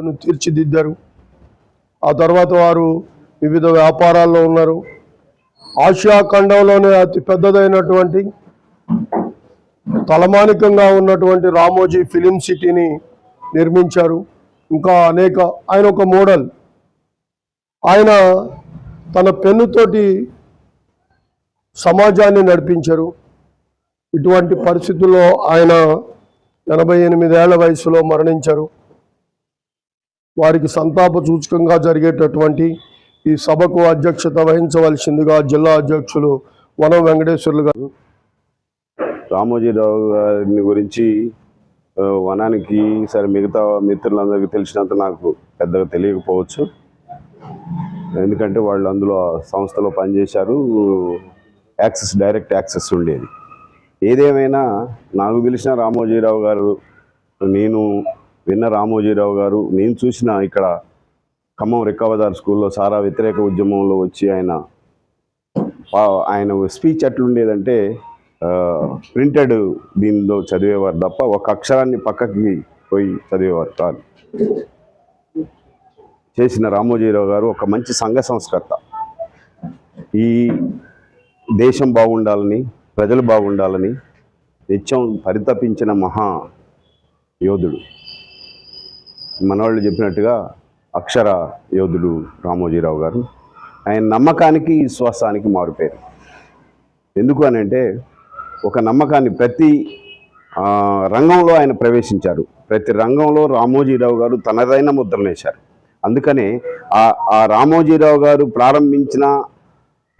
వాటిని తీర్చిదిద్దారు. ఆ తర్వాత వారు వివిధ వ్యాపారాల్లో ఉన్నారు. ఆసియా ఖండంలోనే అతి పెద్దదైనటువంటి తలమానికంగా ఉన్నటువంటి రామోజీ ఫిలిం సిటీని నిర్మించారు. ఇంకా అనేక ఆయన ఒక మోడల్. ఆయన తన పెన్నుతోటి సమాజాన్ని నడిపించారు. ఇటువంటి పరిస్థితుల్లో ఆయన ఎనభై ఎనిమిదేళ్ళ వయసులో మరణించారు. వారికి సంతాప సూచకంగా జరిగేటటువంటి ఈ సభకు అధ్యక్షత వహించవలసిందిగా జిల్లా అధ్యక్షులు వనం వెంకటేశ్వర్లు గారు. రామోజీరావు గారిని గురించి వనానికి సరే మిగతా మిత్రులందరికీ తెలిసినంత నాకు పెద్దగా తెలియకపోవచ్చు. ఎందుకంటే వాళ్ళు అందులో సంస్థలో పనిచేశారు. యాక్సెస్ డైరెక్ట్ యాక్సెస్ ఉండేది. ఏదేమైనా నాకు తెలిసిన రామోజీరావు గారు నేను విన్న రామోజీరావు గారు నేను చూసిన ఇక్కడ ఖమ్మం రిక్కవదార్ స్కూల్లో సారా వ్యతిరేక ఉద్యమంలో వచ్చి ఆయన పా- ఆయన స్పీచ్ ఎట్లుండేదంటే ప్రింటెడ్ దీనిలో చదివేవారు తప్ప ఒక అక్షరాన్ని పక్కకి పోయి చదివేవారు కాదు. చేసిన రామోజీరావు గారు ఒక మంచి సంఘ సంస్కర్త. ఈ దేశం బాగుండాలని ప్రజలు బాగుండాలని నిత్యం పరితపించిన మహా యోధుడు. మనవాళ్ళు చెప్పినట్టుగా అక్షర యోధుడు రామోజీరావు గారు ఆయన నమ్మకానికి విశ్వాసానికి మారుపేరు. ఎందుకు అని అంటే ఒక నమ్మకాన్ని ప్రతి రంగంలో ఆయన ప్రవేశించారు. ప్రతి రంగంలో రామోజీరావు గారు తనదైన ముద్రనేశారు అందుకనే ఆ ఆ రామోజీరావు గారు ప్రారంభించిన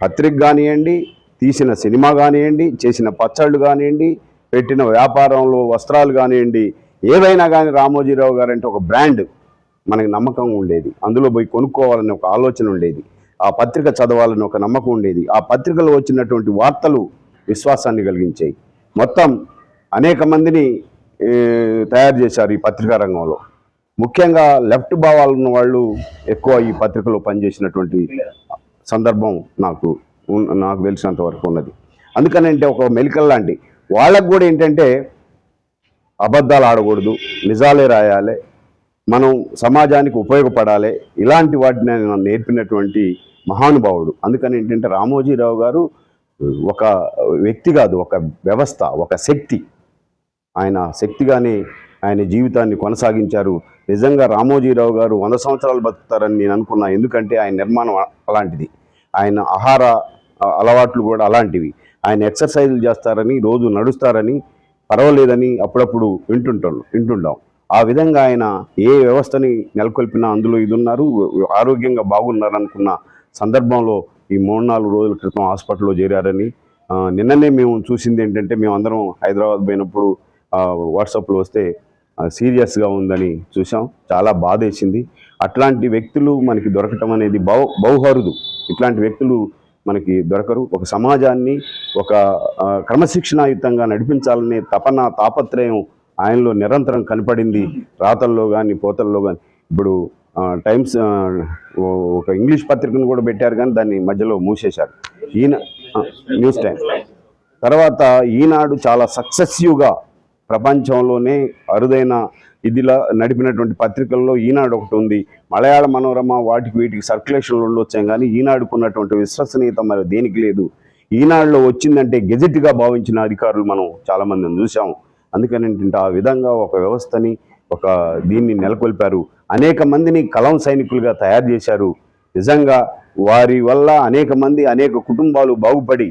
పత్రిక కానివ్వండి తీసిన సినిమా కానివ్వండి చేసిన పచ్చళ్ళు కానివ్వండి పెట్టిన వ్యాపారంలో వస్త్రాలు కానివ్వండి ఏవైనా కానీ రామోజీరావు గారు అంటే ఒక బ్రాండ్ మనకి నమ్మకం ఉండేది. అందులో పోయి కొనుక్కోవాలని ఒక ఆలోచన ఉండేది. ఆ పత్రిక చదవాలని ఒక నమ్మకం ఉండేది. ఆ పత్రికలో వచ్చినటువంటి వార్తలు విశ్వాసాన్ని కలిగించాయి. మొత్తం అనేక మందిని తయారు చేశారు ఈ పత్రికా రంగంలో. ముఖ్యంగా లెఫ్ట్ భావాలు ఉన్న వాళ్ళు ఎక్కువ ఈ పత్రికలో పనిచేసినటువంటి సందర్భం నాకు నాకు తెలిసినంత వరకు ఉన్నది. అందుకనంటే ఒక మెలికల్ లాంటి వాళ్ళకు కూడా ఏంటంటే అబద్ధాలు ఆడకూడదు నిజాలే రాయాలి మనం సమాజానికి ఉపయోగపడాలి ఇలాంటి వాటిని ఆయన నేర్పినటువంటి మహానుభావుడు. అందుకని ఏంటంటే రామోజీరావు గారు ఒక వ్యక్తి కాదు ఒక వ్యవస్థ ఒక శక్తి. ఆయన శక్తిగానే ఆయన జీవితాన్ని కొనసాగించారు. నిజంగా రామోజీరావు గారు వంద సంవత్సరాలు బతుకుతారని నేను అనుకున్నా ఎందుకంటే ఆయన నిర్మాణం అలాంటిది. ఆయన ఆహార అలవాట్లు కూడా అలాంటివి. ఆయన ఎక్సర్సైజులు చేస్తారని రోజు నడుస్తారని పర్వాలేదని అప్పుడప్పుడు వింటుంటాం వింటుంటాం. ఆ విధంగా ఆయన ఏ వ్యవస్థని నెలకొల్పినా అందులో ఇది ఉన్నారు ఆరోగ్యంగా బాగున్నారనుకున్న సందర్భంలో ఈ మూడు నాలుగు రోజుల క్రితం హాస్పిటల్లో చేరారని నిన్ననే మేము చూసింది ఏంటంటే మేము అందరం హైదరాబాద్ పోయినప్పుడు వాట్సాప్లో వస్తే సీరియస్గా ఉందని చూసాం చాలా బాధేసింది. అట్లాంటి వ్యక్తులు మనకి దొరకటం అనేది బహు బహుహరుదు. ఇట్లాంటి వ్యక్తులు మనకి దొరకరు. ఒక సమాజాన్ని ఒక క్రమశిక్షణాయుతంగా నడిపించాలనే తపన తాపత్రయం ఆయనలో నిరంతరం కనపడింది. రాతల్లో కానీ పోతల్లో కానీ ఇప్పుడు టైమ్స్ ఒక ఇంగ్లీష్ పత్రికను కూడా పెట్టారు కానీ దాన్ని మధ్యలో మూసేశారు. ఈయన న్యూస్ టైం తర్వాత ఈనాడు చాలా సక్సెసివ్గా ప్రపంచంలోనే అరుదైన ఇదిలా నడిపినటువంటి పత్రికల్లో ఈనాడు ఒకటి ఉంది. మలయాళ మనోరమ వాటికి వీటికి సర్క్యులేషన్లు ఉండొచ్చాం కానీ ఈనాడుకున్నటువంటి విశ్వసనీయత మరి దేనికి లేదు. ఈనాడులో వచ్చిందంటే గెజెట్గా భావించిన అధికారులు మనం చాలామందిని చూసాము అందుకని ఏంటంటే ఆ విధంగా ఒక వ్యవస్థని ఒక దీన్ని నెలకొల్పారు. అనేక మందిని కలం సైనికులుగా తయారు చేశారు. నిజంగా వారి వల్ల అనేక మంది అనేక కుటుంబాలు బాగుపడి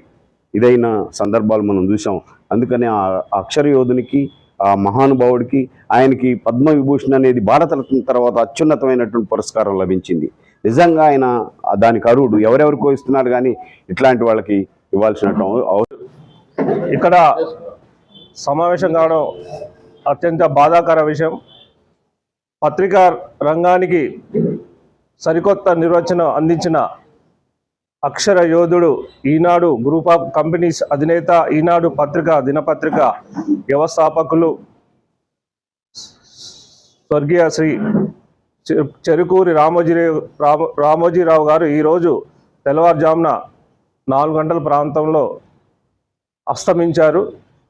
ఇదైన సందర్భాలు మనం చూసాం అందుకని ఆ అక్షర యోధునికి ఆ మహానుభావుడికి ఆయనకి పద్మ విభూషణ్ అనేది భారతరత్న తర్వాత అత్యున్నతమైనటువంటి పురస్కారం లభించింది. నిజంగా ఆయన దానికి అరువుడు ఎవరెవరికో ఇస్తున్నారు కానీ ఇట్లాంటి వాళ్ళకి ఇవ్వాల్సిన అవసరం ఇక్కడ సమావేశం కావడం అత్యంత బాధాకర విషయం. పత్రికా రంగానికి సరికొత్త నిర్వచనం అందించిన అక్షర యోధుడు ఈనాడు గ్రూప్ ఆఫ్ కంపెనీస్ అధినేత ఈనాడు పత్రిక దినపత్రిక వ్యవస్థాపకులు స్వర్గీయ శ్రీ చెరుకూరి రామోజీ రామ రామోజీరావు గారు ఈరోజు తెల్లవారుజామున నాలుగు గంటల ప్రాంతంలో అస్తమించారు.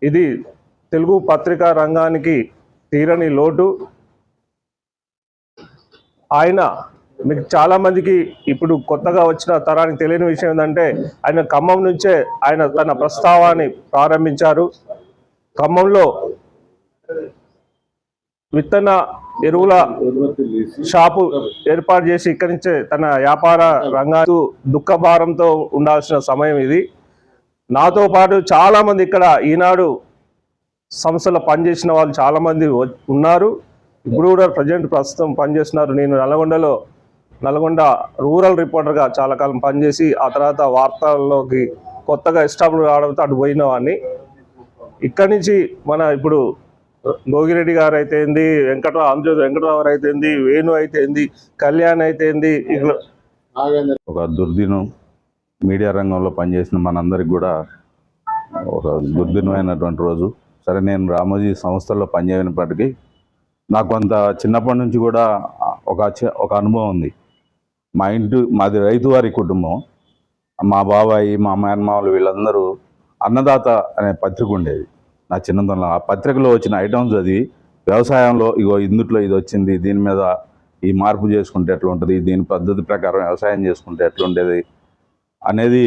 ఇది తెలుగు పత్రికా రంగానికి తీరని లోటు. ఆయన మీకు చాలా మందికి ఇప్పుడు కొత్తగా వచ్చిన తరానికి తెలియని విషయం ఏంటంటే ఆయన ఖమ్మం నుంచే ఆయన తన ప్రస్తావాన్ని ప్రారంభించారు. ఖమ్మంలో విత్తన ఎరువుల షాపు ఏర్పాటు చేసి ఇక్కడి నుంచే తన వ్యాపార రంగాలు దుఃఖభారంతో ఉండాల్సిన సమయం ఇది. నాతో పాటు చాలా మంది ఇక్కడ ఈనాడు సంస్థలో పనిచేసిన వాళ్ళు చాలా మంది ఉన్నారు. ఇప్పుడు కూడా ప్రజెంట్ ప్రస్తుతం పనిచేస్తున్నారు. నేను నల్గొండలో నల్గొండ రూరల్ రిపోర్టర్గా చాలా కాలం పనిచేసి ఆ తర్వాత వార్తల్లోకి కొత్తగా ఎస్టాబ్లిష్ కావడంతో అటు పోయిన వాడిని ఇక్కడి నుంచి మన ఇప్పుడు భోగిరెడ్డి గారు అయితే ఏంది వెంకటరావు అంజు వెంకటరావు అయితే ఏంది వేణు అయితే ఏంది కళ్యాణ్ అయితే ఏంది ఇట్లా ఒక దుర్దినం మీడియా రంగంలో పనిచేసిన మనందరికి కూడా ఒక దుర్దినమైనటువంటి రోజు. సరే నేను రామోజీ సంస్థల్లో పనిచేయనప్పటికీ నాకు కొంత చిన్నప్పటి నుంచి కూడా ఒక ఒక అనుభవం ఉంది. మా ఇంటి మాది రైతు వారి కుటుంబం. మా బాబాయి మా మేనమామలు వీళ్ళందరూ అన్నదాత అనే పత్రిక ఉండేది. నా చిన్నతనంలో. ఆ పత్రికలో వచ్చిన ఐటమ్స్ అది వ్యవసాయంలో ఇగో ఇందుట్లో ఇది వచ్చింది దీని మీద ఈ మార్పు చేసుకుంటే ఎట్లా ఉంటుంది దీని పద్ధతి ప్రకారం వ్యవసాయం చేసుకుంటే ఎట్లా ఉండేది అనేది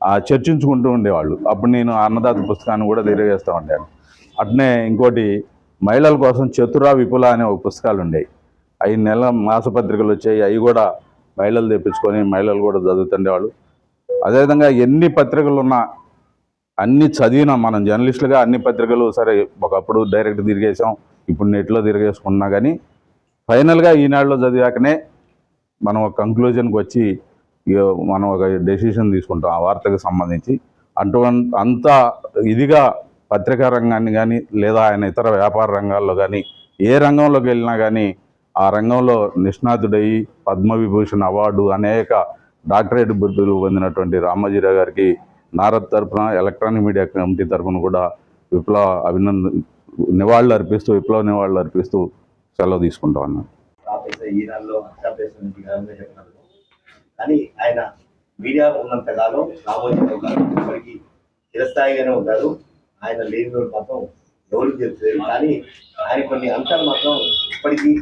ఆ చర్చించుకుంటూ ఉండేవాళ్ళు. అప్పుడు నేను అన్నదాత పుస్తకాన్ని కూడా తెలియజేస్తూ ఉండాను అట్నే ఇంకోటి మహిళల కోసం చతురా విపుల అనే ఒక పుస్తకాలు ఉండేవి అవి నెల మాసపత్రికలు వచ్చాయి. అవి కూడా మహిళలు తెప్పించుకొని మహిళలు కూడా చదువుతుండేవాళ్ళు అదేవిధంగా ఎన్ని పత్రికలు ఉన్నా అన్ని చదివిన మనం జర్నలిస్టులుగా అన్ని పత్రికలు సరే ఒకప్పుడు డైరెక్ట్ తిరిగేసాం ఇప్పుడు నెట్లో తిరిగేసుకున్నా కానీ ఫైనల్గా ఈనాడులో చదివాకనే మనం ఒక కంక్లూజన్కి వచ్చి మనం ఒక డెసిషన్ తీసుకుంటాం ఆ వార్తకు సంబంధించి. అటువంటి అంత ఇదిగా పత్రికా రంగాన్ని కానీ లేదా ఆయన ఇతర వ్యాపార రంగాల్లో కానీ ఏ రంగంలోకి వెళ్ళినా కానీ ఆ రంగంలో నిష్ణాతుడయి పద్మవిభూషణ్ అవార్డు అనేక డాక్టరేట్ బిరుదులు పొందినటువంటి రామోజీరావు గారికి నారద్ తరఫున ఎలక్ట్రానిక్ మీడియా కమిటీ తరఫున కూడా విప్లవ అభినందన నివాళులు అర్పిస్తూ విప్లవ నివాళులు అర్పిస్తూ సెలవు తీసుకుంటాం అన్నాను కానీ ఆయన మీడియా ఉన్నంత కాలం రామోజీరావు గారు ఇప్పటికీ చిరస్థాయిగానే ఉంటారు. ఆయన లేని రోజు మాత్రం ఎవరికి తెలుస్తుంది కానీ ఆయన కొన్ని అంశాలు మాత్రం ఇప్పటికీ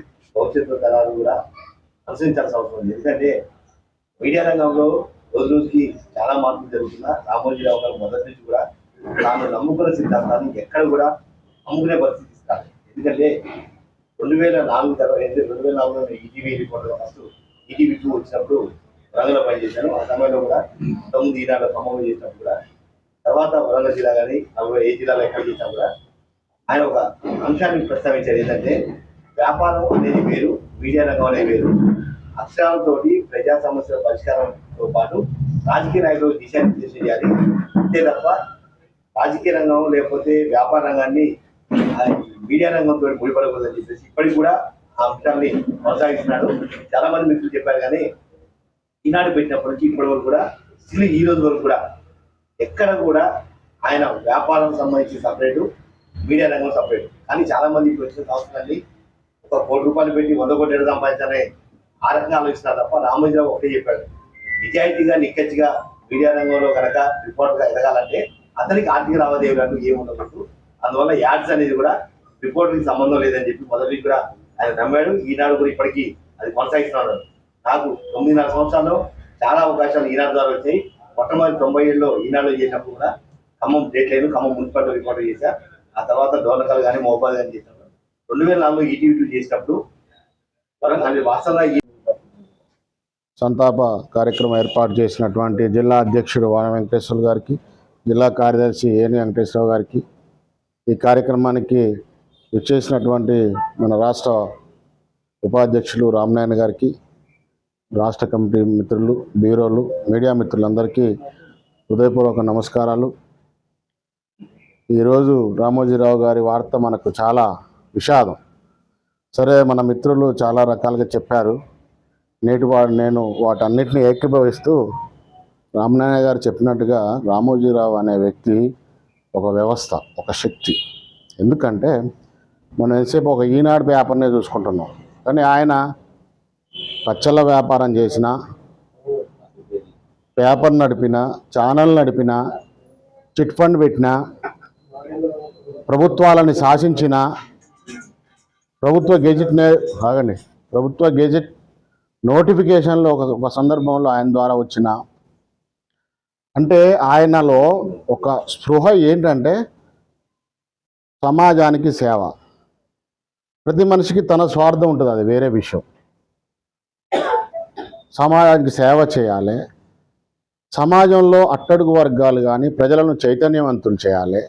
భవిష్యత్తు తరాలు కూడా అనుసరించాల్సిన అవసరం ఉంది. ఎందుకంటే మీడియా రంగంలో రోజు రోజుకి చాలా మార్పులు జరుగుతున్నా రామోజీరావు గారు మొదటి నుంచి కూడా తాను నమ్ముకున్న సిద్ధాంతాన్ని ఎక్కడ కూడా అమ్ముకునే పరిస్థితి ఇస్తారు ఎందుకంటే రెండు వేల నాలుగు తర్వాత రెండు వేల నాలుగులో ETV reporter first ETV two వచ్చినప్పుడు వరంగల్లో పనిచేశాను ఆ సమయంలో కూడా తొమ్మిది ఈనాడు ఖమ్మంలో చేసినప్పుడు కూడా తర్వాత వరంగల్ జిల్లా కానీ నలభై ఏ జిల్లాలో ఎక్కడ చేసినా కూడా ఆయన ఒక అంశాన్ని ప్రస్తావించారు. ఏంటంటే వ్యాపారం అనేది వేరు మీడియా రంగం అనేది వేరు. అక్షరాలతోటి ప్రజా సమస్యల పరిష్కారంతో పాటు రాజకీయ నాయకులు దిశానిర్దేశం చేయాలి అంతే తప్ప రాజకీయ రంగం లేకపోతే వ్యాపార రంగాన్ని మీడియా రంగంతో ముడిపడకూడదని చెప్పేసి ఇప్పటికి కూడా ఆ అంశాన్ని కొనసాగిస్తున్నాడు. చాలా మంది మిత్రులు చెప్పారు కానీ ఈనాడు పెట్టినప్పటి నుంచి ఇప్పటి వరకు కూడా స్టిల్ ఈ రోజు వరకు కూడా ఎక్కడ కూడా ఆయన వ్యాపారం సంబంధించి సపరేటు మీడియా రంగం సపరేట్. కానీ చాలా మంది ఇప్పుడు వచ్చిన సంవత్సరాన్ని కోటి రూపాయలు పెట్టి వంద కోటి ఏడు సంపాదించాలనే ఆ రకంగా ఆలోచిస్తున్నారు తప్ప రామోజీరావు ఒకటే చెప్పాడు. నిజాయితీగా నిక్కచ్చిగా మీడియా రంగంలో కనుక రిపోర్టర్గా ఎదగాలంటే అతనికి ఆర్థిక లావాదేవీలు అంటూ అందువల్ల యాడ్స్ అనేది కూడా రిపోర్టర్కి సంబంధం లేదని చెప్పి మొదటి కూడా ఆయన నమ్మాడు. ఈనాడు కూడా ఇప్పటికీ అది కొనసాగిస్తున్నాడు. నాకు తొమ్మిదిన్నర సంవత్సరాల్లో చాలా అవకాశాలు ఈనాడు ద్వారా వచ్చాయి. మొట్టమొదటి తొంభై ఏళ్ళలో ఈనాడులో చేసినప్పుడు కూడా ఖమ్మం డేట్ లేదు ఖమ్మం మున్సిపాలిటీ రిపోర్టర్ చేశా. ఆ తర్వాత డోర్నకల్ కానీ మోబాద్ కానీ చేశాను రెండు వేల నాలుగులో ఈటీవీ టూ చేసినప్పుడు అది సంతాప కార్యక్రమం ఏర్పాటు చేసినటువంటి జిల్లా అధ్యక్షుడు వాన వెంకటేశ్వర గారికి జిల్లా కార్యదర్శి ఏని వెంకటేశ్వరరావు గారికి ఈ కార్యక్రమానికి విచ్చేసినటువంటి మన రాష్ట్ర ఉపాధ్యక్షులు రామనాయణ గారికి రాష్ట్ర కమిటీ మిత్రులు బ్యూరోలు మీడియా మిత్రులందరికీ హృదయపూర్వక నమస్కారాలు. ఈరోజు రామోజీరావు గారి వార్త మనకు చాలా విషాదం. సరే మన మిత్రులు చాలా రకాలుగా చెప్పారు. నేటి వాడు నేను వాటన్నిటిని ఏకీభవిస్తూ రామనాయ గారు చెప్పినట్టుగా రామోజీరావు అనే వ్యక్తి ఒక వ్యవస్థ ఒక శక్తి. ఎందుకంటే మనం ఎంతసేపు ఒక ఈనాడు వ్యాపారనే చూసుకుంటున్నాం. కానీ ఆయన పచ్చళ్ళ వ్యాపారం చేసిన పేపర్ నడిపిన ఛానల్ నడిపిన చిట్ ఫండ్ పెట్టిన ప్రభుత్వాలని శాసించిన ప్రభుత్వ గెజెట్ నే ఆగండి. ప్రభుత్వ గెజెట్ నోటిఫికేషన్లో ఒక ఒక సందర్భంలో ఆయన ద్వారా వచ్చిన అంటే ఆయనలో ఒక స్పృహ ఏంటంటే సమాజానికి సేవ. ప్రతి మనిషికి తన స్వార్థం ఉంటుంది అది వేరే విషయం. సమాజానికి సేవ చేయాలి. సమాజంలో అట్టడుగు వర్గాలు కానీ ప్రజలను చైతన్యవంతులు చేయాలి.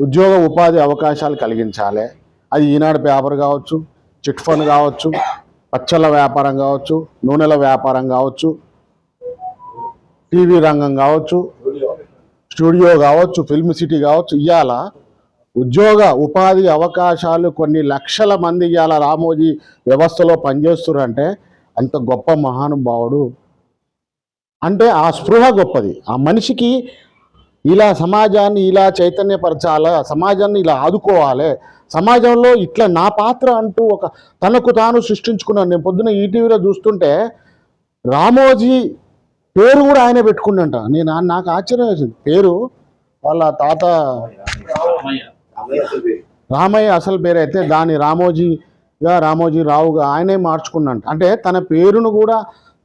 ఉద్యోగ ఉపాధి అవకాశాలు కలిగించాలి. అది ఈనాడు పేపర్ కావచ్చు చిట్ ఫండ్ కావచ్చు పచ్చళ్ళ వ్యాపారం కావచ్చు నూనెల వ్యాపారం కావచ్చు టీవీ రంగం కావచ్చు స్టూడియో కావచ్చు ఫిల్మ్ సిటీ కావచ్చు ఇవాళ ఉద్యోగ ఉపాధి అవకాశాలు కొన్ని లక్షల మంది ఇవాళ రామోజీ వ్యవస్థలో పనిచేస్తున్నారంటే అంత గొప్ప మహానుభావుడు. అంటే ఆ స్పృహ గొప్పది. ఆ మనిషికి ఇలా సమాజాన్ని ఇలా చైతన్యపరచాలి సమాజాన్ని ఇలా ఆదుకోవాలి సమాజంలో ఇట్లా నా పాత్ర అంటూ ఒక తనకు తాను సృష్టించుకున్నాను నేను పొద్దున ఈటీవీలో చూస్తుంటే రామోజీ పేరు కూడా ఆయన పెట్టుకున్నంట. నేను నాకు ఆశ్చర్యం వేసింది. పేరు వాళ్ళ తాత రామయ్య అసలు పేరు అయితే దాని రామోజీగా రామోజీ రావుగా ఆయనే మార్చుకున్నంట. అంటే తన పేరును కూడా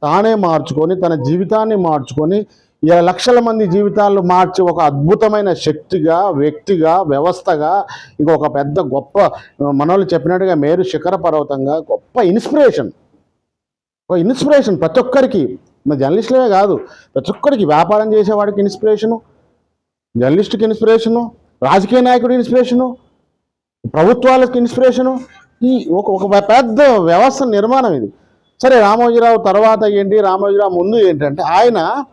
తానే మార్చుకొని తన జీవితాన్ని మార్చుకొని లక్షల మంది జీవితాలు మార్చి ఒక అద్భుతమైన శక్తిగా వ్యక్తిగా వ్యవస్థగా ఇంకొక పెద్ద గొప్ప మనోళ్ళు చెప్పినట్టుగా మేరు శిఖర పర్వతంగా గొప్ప ఇన్స్పిరేషన్. ఒక ఇన్స్పిరేషన్ ప్రతి ఒక్కరికి. మన జర్నలిస్టులే కాదు ప్రతి ఒక్కరికి వ్యాపారం చేసేవాడికి ఇన్స్పిరేషను జర్నలిస్ట్కి ఇన్స్పిరేషను రాజకీయ నాయకుడి ఇన్స్పిరేషను ప్రభుత్వాలకు ఇన్స్పిరేషను. ఈ ఒక ఒక పెద్ద వ్యవస్థ నిర్మాణం ఇది. సరే రామోజీరావు తర్వాత ఏంటి? రామోజీరావు ముందు ఏంటంటే ఆయన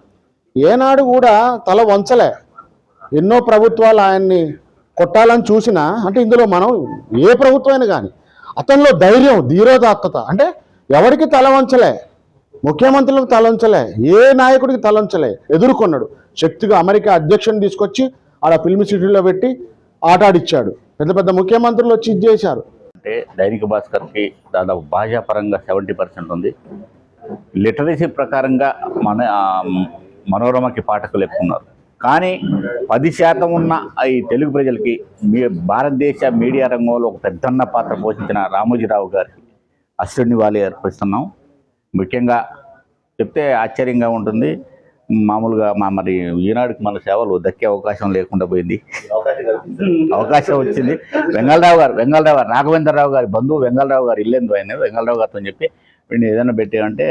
ఏనాడు కూడా తల వంచలే. ఎన్నో ప్రభుత్వాలు ఆయన్ని కొట్టాలని చూసినా అంటే ఇందులో మనం ఏ ప్రభుత్వమైనా కానీ అతనిలో ధైర్యం ధీరోదాత్తత అంటే ఎవరికి తల వంచలే? ముఖ్యమంత్రులకు తల వంచలే ఏ నాయకుడికి తల వంచలే? ఎదుర్కొన్నాడు. శక్తిగా అమెరికా అధ్యక్షుని తీసుకొచ్చి ఆడ ఫిల్మ్ సిటీలో పెట్టి ఆట ఆడిచ్చాడు పెద్ద పెద్ద ముఖ్యమంత్రులు వచ్చి ఇది చేశారు. అంటే దైనిక భాస్కర్కి దాదాపు భాషాపరంగా సెవెంటీ పర్సెంట్ ఉంది. లిటరసీ ప్రకారంగా మన మనోరమకి పాఠకులు ఎక్కువ ఉన్నారు కానీ పది శాతం ఉన్న ఈ తెలుగు ప్రజలకి మీ భారతదేశ మీడియా రంగంలో ఒక పెద్దన్న పాత్ర పోషించిన రామోజీరావు గారికి అశ్రుని వాళ్ళు ఏర్పరుస్తున్నాం ముఖ్యంగా చెప్తే ఆశ్చర్యంగా ఉంటుంది. మామూలుగా మా మరి ఈనాడుకి మన సేవలు దక్కే అవకాశం లేకుండా పోయింది. అవకాశం అవకాశం వచ్చింది. వెంగళరావు గారు వెంగళరావు గారు రాఘవేంద్రరావు గారి బంధువు వెంగళరావు గారు ఇల్లేందు ఆయన. వెంగళరావు గారితో చెప్పి వీడిని ఏదైనా పెట్టామంటే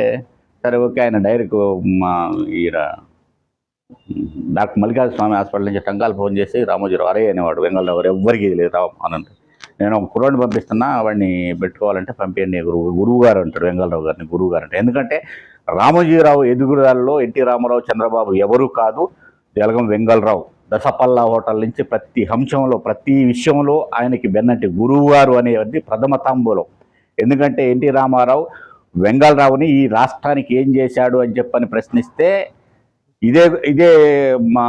సరే ఓకే. ఆయన డైరెక్ట్ మా ఈడ డాక్టర్ మల్లికార్జున స్వామి హాస్పిటల్ నుంచి టంకాలు ఫోన్ చేసి రామోజీరావు అరే అనేవాడు. వెంగళరావు ఎవరు ఎవ్వరికి లేదు రావు అనంటే నేను ఒక కుర్రాడిని పంపిస్తున్నా వాడిని పెట్టుకోవాలంటే పంపించండి గురువు గురువు గారు అంటారు వెంగళరావు గారిని గురువు గారు అంటే. ఎందుకంటే రామోజీరావు ఎదుగుదలలో ఎన్టీ రామారావు చంద్రబాబు ఎవరు కాదు జలగం వెంగళరావు. దసపల్లా హోటల్ నుంచి ప్రతి అంశంలో ప్రతి విషయంలో ఆయనకి బెన్నటి గురువు గారు అనేది ప్రథమ తాంబూలం. ఎందుకంటే ఎన్టీ రామారావు వెంగళరావుని ఈ రాష్ట్రానికి ఏం చేశాడు అని చెప్పని ప్రశ్నిస్తే ఇదే ఇదే మా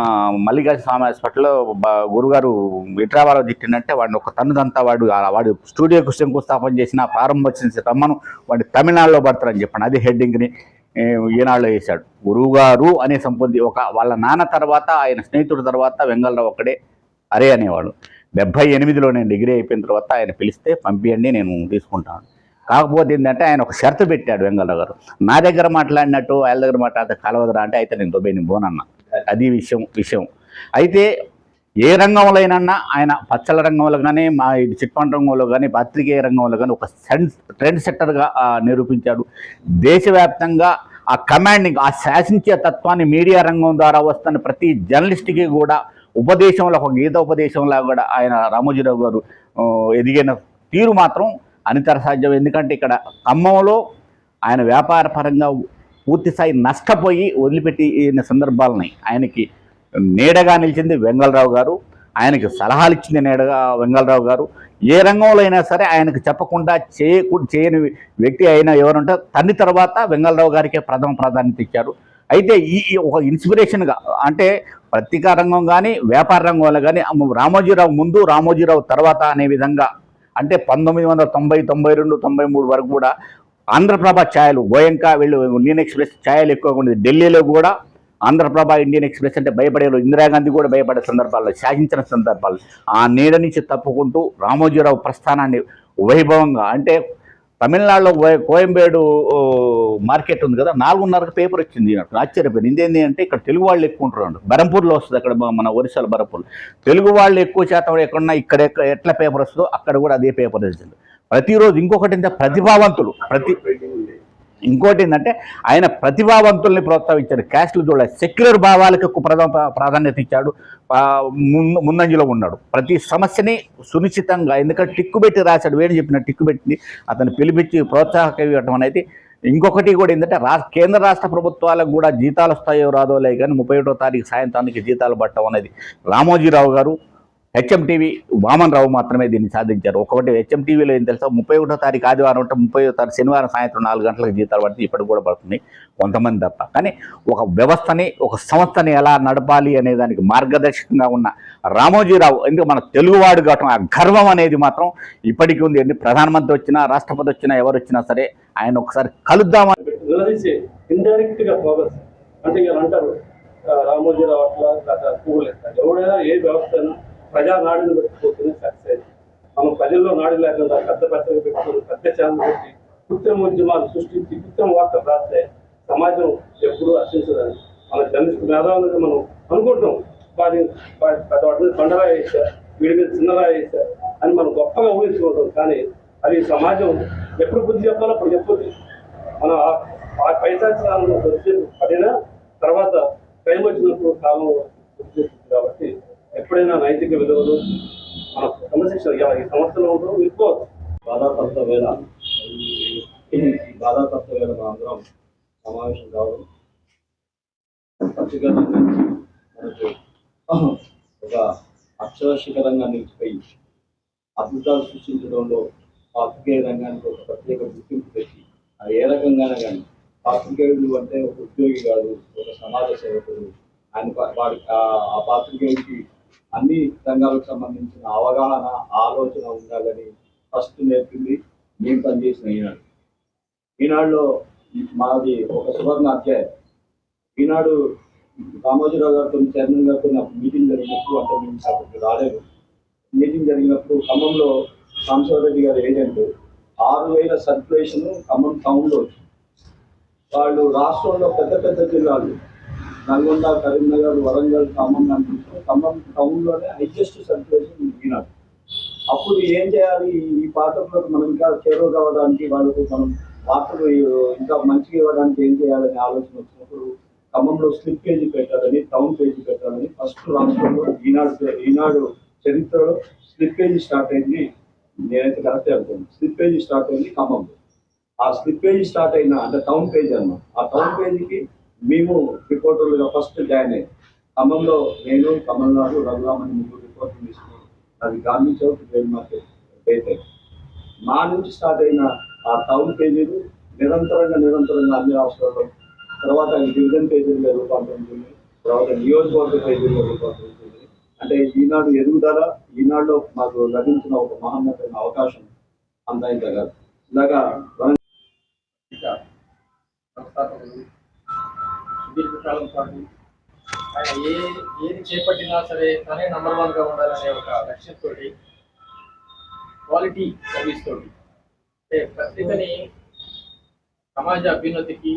మల్లికార్జున స్వామి హాస్పిటల్లో గురుగారు విట్రావాలో తిట్టినంటే వాడిని ఒక తన్నుదంతా వాడు వాడు స్టూడియోకు శంకుస్థాపన చేసిన ప్రారంభోత్సవ తమ్మను వాడిని తమిళనాడులో పడతారని చెప్పాను అది హెడ్డింగ్ని ఈనాడులో వేశాడు గురువుగారు అనే సంపొంది ఒక వాళ్ళ నాన్న తర్వాత ఆయన స్నేహితుడు తర్వాత వెంగళరావు ఒక్కడే అరే అనేవాడు. డెబ్భై ఎనిమిదిలో నేను డిగ్రీ అయిపోయిన తర్వాత ఆయన పిలిస్తే పంపియండి నేను తీసుకుంటాను. కాకపోతే ఏంటంటే ఆయన ఒక షరతు పెట్టాడు వెంగళరావు గారు. నా దగ్గర మాట్లాడినట్టు ఆయన దగ్గర మాట్లాడితే కలవదురా అంటే అయితే నేను దుబాయ్ నేను పోనన్నా. అది విషయం విషయం. అయితే ఏ రంగంలోనైనా ఆయన పచ్చల రంగంలో కానీ మా ఇది చిట్ ఫండ్ రంగంలో కానీ పత్రికేయ రంగంలో కానీ ఒక సెన్స్ ట్రెండ్ సెట్టర్గా నిరూపించాడు. దేశవ్యాప్తంగా ఆ కమాండింగ్ ఆ శాసించే తత్వాన్ని మీడియా రంగం ద్వారా వస్తున్న ప్రతి జర్నలిస్ట్కి కూడా ఉపదేశంలో ఒక గీత ఉపదేశంలా కూడా ఆయన రామోజీరావు గారు ఎదిగిన తీరు మాత్రం అనితర సాధ్యం. ఎందుకంటే ఇక్కడ ఖమ్మంలో ఆయన వ్యాపార పరంగా పూర్తి స్థాయి నష్టపోయి వదిలిపెట్టిన సందర్భాలని ఆయనకి నీడగా నిలిచింది వెంగళరావు గారు. ఆయనకి సలహాలు ఇచ్చింది నీడగా వెంగళరావు గారు. ఏ రంగంలో అయినా సరే ఆయనకు చెప్పకుండా చేయకు చేయని వ్యక్తి అయినా ఎవరంటే తండ్రి తర్వాత వెంగళరావు గారికే ప్రథమ ప్రాధాన్యత ఇచ్చారు. అయితే ఈ ఈ ఒక ఇన్స్పిరేషన్గా అంటే పత్రికా రంగం కానీ వ్యాపార రంగంలో కానీ రామోజీరావు ముందు రామోజీరావు తర్వాత అనే విధంగా అంటే పంతొమ్మిది వందల తొంభై తొంభై రెండు తొంభై మూడు వరకు కూడా ఆంధ్రప్రభ ఛాయలు గోయంక వీళ్ళు ఇండియన్ ఎక్స్ప్రెస్ ఛాయలు ఎక్కువగా ఉండేది. ఢిల్లీలో కూడా ఆంధ్రప్రభ ఇండియన్ ఎక్స్ప్రెస్ అంటే భయపడేవాళ్ళు. ఇందిరాగాంధీ కూడా భయపడే సందర్భాల్లో శాసించిన సందర్భాలు ఆ నీడ నుంచి తప్పుకుంటూ రామోజీరావు ప్రస్థానాన్ని వైభవంగా అంటే తమిళనాడులో కోయంబేడు మార్కెట్ ఉంది కదా నాలుగున్నరకు పేపర్ వచ్చింది నాకు ఆశ్చర్యపోయింది ఇదేంటి అంటే ఇక్కడ తెలుగు వాళ్ళు ఎక్కువ ఉంటారు బరంపూర్లో వస్తుంది అక్కడ మన ఒరిస్సాలో బరంపూర్. తెలుగు వాళ్ళు ఎక్కువ శాతం ఎక్కడున్నా ఇక్కడ ఎట్లా పేపర్ వస్తుందో అక్కడ కూడా అదే పేపర్ వచ్చింది. ప్రతిరోజు ఇంకొకటి ప్రతిభావంతులు. ప్రతి ఇంకోటి ఏంటంటే ఆయన ప్రతిభావంతుల్ని ప్రోత్సహించాడు క్యాస్ట్లు చూడాలి. సెక్యులర్ భావాలకు ఎక్కువ ప్రాధాన్యత ఇచ్చాడు. ముందు ముందంజలో ఉన్నాడు. ప్రతి సమస్యని సునిశ్చితంగా ఎందుకంటే టిక్కు పెట్టి రాశాడు. వేడి చెప్పిన టిక్కు పెట్టి అతను పిలిపించి ప్రోత్సాహక ఇవ్వటం అనేది ఇంకొకటి కూడా ఏంటంటే రా కేంద్ర రాష్ట్ర ప్రభుత్వాలకు కూడా జీతాలు వస్తాయో రాదో లే కానీ ముప్పై ఒకటో తారీఖు సాయంత్రానికి జీతాలు పట్టడం అనేది. రామోజీరావు గారు హెచ్ఎంటీవీ వామన్ రావు మాత్రమే దీన్ని సాధించారు. ఒకటి హెచ్ఎంటీవీలో ఏం తెలుసా? ముప్పై ఒకటో తారీఖు ఆదివారం ఉంటే ముప్పై తారీఖు శనివారం సాయంత్రం నాలుగు గంటలకు జీతాలు పడితే ఇప్పటికి కూడా పడుతుంది కొంతమంది తప్ప. కానీ ఒక వ్యవస్థని ఒక సంస్థని ఎలా నడపాలి అనే దానికి మార్గదర్శకంగా ఉన్న రామోజీరావు ఎందుకు మన తెలుగువాడు కావటం ఆ గర్వం అనేది మాత్రం ఇప్పటికీ ఉంది. అండి ప్రధానమంత్రి వచ్చినా రాష్ట్రపతి వచ్చినా ఎవరు వచ్చినా సరే ఆయన ఒకసారి కలుద్దామని నిలదీసి అంటే అంటారు రామోజీరావు అట్లా ఎవడైనా ఏ వ్యవస్థ ప్రజా నాడిని పెట్టుకోతుంది సక్సెస్. మనం ప్రజల్లో నాడి లేకుండా పెద్ద పెద్దలు పెట్టుకుని పెద్ద ఛానల్ పెట్టి కృత్రిమ ఉద్యమాలు సృష్టించి కృత్రిమ వార్తలు రాస్తే సమాజం ఎప్పుడూ హర్షించదని మన జర్నలిస్ట్ మేధావులుగా మనం అనుకుంటాం. వారి పెద్ద వాటి మీద బండరాయి వేశారు వీడి మీద చిన్నరాయి వేశారు అని మనం గొప్పగా ఊహించుకుంటాం. కానీ అది సమాజం ఎప్పుడు బుద్ధి చెప్పాలో అప్పుడు చెప్పొద్దు. మనం ఆ- ఆ పైశాచాలను పడిన తర్వాత టైం వచ్చినప్పుడు కాలం కాబట్టి ఎప్పుడైనా నైతిక విలువలు మన క్రమశిక్షణ ఈ సంస్థలో ఉండడం ఎక్కువ బాధాతత్వ వేళ. ఈ బాధాతత్వ వేళ మా అందరం సమావేశం కావడం. పచ్చికరంగా మనకు ఒక అక్షరశిఖరంగా నిలిచిపోయి అద్భుతాలు సృష్టించడంలో పాత్రికేయ రంగానికి ఒక ప్రత్యేక గుర్తింపు తెచ్చి అది ఏ రకంగానే కానీ పాత్రికేయుడు అంటే ఒక ఉద్యోగి కాదు ఒక సమాజ సేవకుడు. ఆయన వాడికి ఆ పాత్రికేయుడికి అన్ని రంగాలకు సంబంధించిన అవగాహన ఆలోచన ఉండాలని ఫస్ట్ నేర్పింది మేము పనిచేసిన ఈనాడు. ఈనాడులో మాది ఒక సువర్ణ అధ్యాయం. ఈనాడు రామోజీరావు గారితో చైర్మన్ గారితో నాకు మీటింగ్ జరిగినప్పుడు అంటే మేము అప్పటికి రాలేదు. మీటింగ్ జరిగినప్పుడు ఖమ్మంలో సాంబశివరెడ్డి గారి ఏజెంట్ ఆరు వేల సర్క్యులేషన్ ఖమ్మం టౌన్లో. వచ్చింది వాళ్ళు రాష్ట్రంలో పెద్ద పెద్ద జిల్లాలు నల్గొండ కరీంనగర్ వరంగల్ ఖమ్మం అనిపిస్తుంది ఖమ్మం టౌన్లోనే హైయెస్ట్ సర్క్యులేషన్ ఈనాడు. అప్పుడు ఏం చేయాలి? ఈ పాఠకులకు మనం ఇంకా చేరువ కావడానికి వాళ్ళకు మనం వార్తలు ఇంకా మంచిగా ఇవ్వడానికి ఏం చేయాలని ఆలోచన వచ్చినప్పుడు ఖమ్మంలో స్లిప్ పేజీ పెట్టాలని టౌన్ పేజీ పెట్టాలని ఫస్ట్ రాష్ట్రంలో ఈనాడు ఈనాడు చరిత్రలో స్లిప్ పేజీ స్టార్ట్ అయింది. నేనైతే కరెక్ట్ అనుకోండి స్లిప్ పేజీ స్టార్ట్ అయింది ఖమ్మంలో. ఆ స్లిప్ పేజీ స్టార్ట్ అయిన అంటే టౌన్ పేజీ అన్నమాట. ఆ టౌన్ పేజీకి మేము రిపోర్టర్లుగా ఫస్ట్ జాయిన్ అయ్యాం ఖమ్మంలో నేను కమల్నాడు రఘురామని ముగ్గురు రిపోర్ట్లు తీసుకున్నాం. అది గాంధీ చౌక్ రైల్ మార్కెట్ అయితే. మా నుంచి స్టార్ట్ అయిన ఆ టౌన్ పేజీలు నిరంతరంగా నిరంతరంగా అన్ని రాష్ట్రాల్లో తర్వాత డివిజన్ పేజీలుగా రూపాంతరించింది తర్వాత నియోజకవర్గ పేజీలుగా రూపాంతరించింది అంటే ఈనాడు ఎదుగుదల ఈనాడులో మాకు లభించిన ఒక మహోన్నతమైన అవకాశం అంత ఇంత కాదు. ఇలాగా వ్యవస్థాపకులు సంస్థాపకులు పాటు. ఆయన ఏ ఏది చేపట్టినా సరే తనే నంబర్ వన్గా ఉండాలనే ఒక లక్ష్యంతో క్వాలిటీ సర్వీస్ తోటి. అంటే సమాజ అభ్యున్నతికి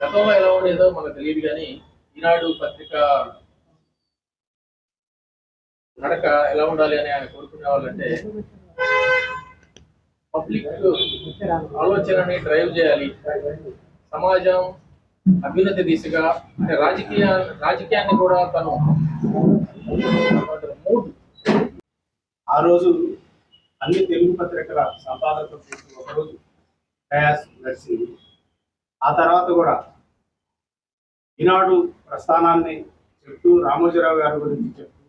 గతంలో ఎలా ఉండేదో మనకు తెలియదు కానీ ఈనాడు పత్రిక నడక ఎలా ఉండాలి అని ఆయన కోరుకునే వాళ్ళంటే పబ్లిక్ ఆలోచనని డ్రైవ్ చేయాలి. సమాజం అభ్యున్నతి దిశగా అంటే రాజకీయ రాజకీయాన్ని కూడా తను మూడ్ ఆ రోజు అన్ని తెలుగు పత్రికల సంపాదకులు ఒకరోజు ప్రయాస్ నడిచింది ఆ తర్వాత కూడా ఈనాడు ప్రస్థానాన్ని చెప్తూ రామోజీరావు గారి గురించి చెప్తూ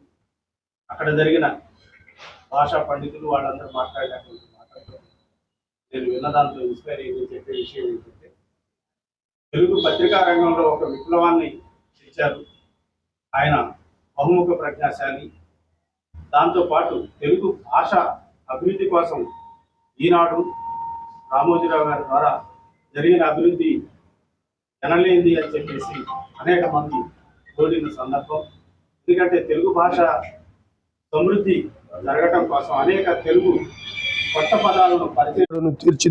అక్కడ జరిగిన భాషా పండితులు వాళ్ళందరూ మాట్లాడినటువంటి మాటలతో నేను విన్న దాంతో ఇన్స్పైర్ అయ్యింది చెప్పే విషయం ఏంటంటే తెలుగు పత్రికా రంగంలో ఒక విప్లవాన్ని తెచ్చారు ఆయన బహుముఖ ప్రజ్ఞాశాలి. దాంతోపాటు తెలుగు భాష అభివృద్ధి కోసం ఈనాడు రామోజీరావు గారి ద్వారా జరిగిన అభివృద్ధి జనలేంది అని చెప్పేసి అనేక మంది కోరిన సందర్భం. ఎందుకంటే తెలుగు భాష సమృద్ధి జరగటం కోసం అనేక తెలుగు కొత్త పదాలను పరిచయం తీర్చి